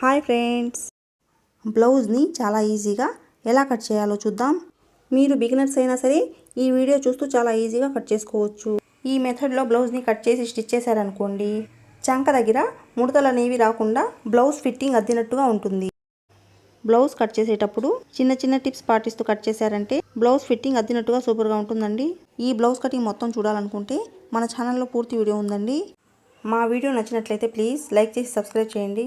Hi friends. బ్లౌజ్ని చాలా ఈజీగా ఎలా కట్ చేయాలో చూద్దాం. మీరు బిగినర్స్ అయినా సరే ఈ వీడియో చూస్తూ చాలా ఈజీగా కట్ చేసుకోవచ్చు. ఈ మెథడ్లో బ్లౌజ్ని కట్ చేసి స్టిచ్ చేశారనుకోండి చంక దగ్గర ముడతలు అనేవి రాకుండా బ్లౌజ్ ఫిట్టింగ్ అద్దినట్టుగా ఉంటుంది. బ్లౌజ్ కట్ చేసేటప్పుడు చిన్న చిన్న టిప్స్ పాటిస్తూ కట్ చేశారంటే బ్లౌజ్ ఫిట్టింగ్ అద్దినట్టుగా సూపర్గా ఉంటుందండి. ఈ బ్లౌజ్ కటింగ్ మొత్తం చూడాలనుకుంటే మన ఛానల్లో పూర్తి వీడియో ఉందండి. మా వీడియో నచ్చినట్లయితే ప్లీజ్ లైక్ చేసి సబ్స్క్రైబ్ చేయండి.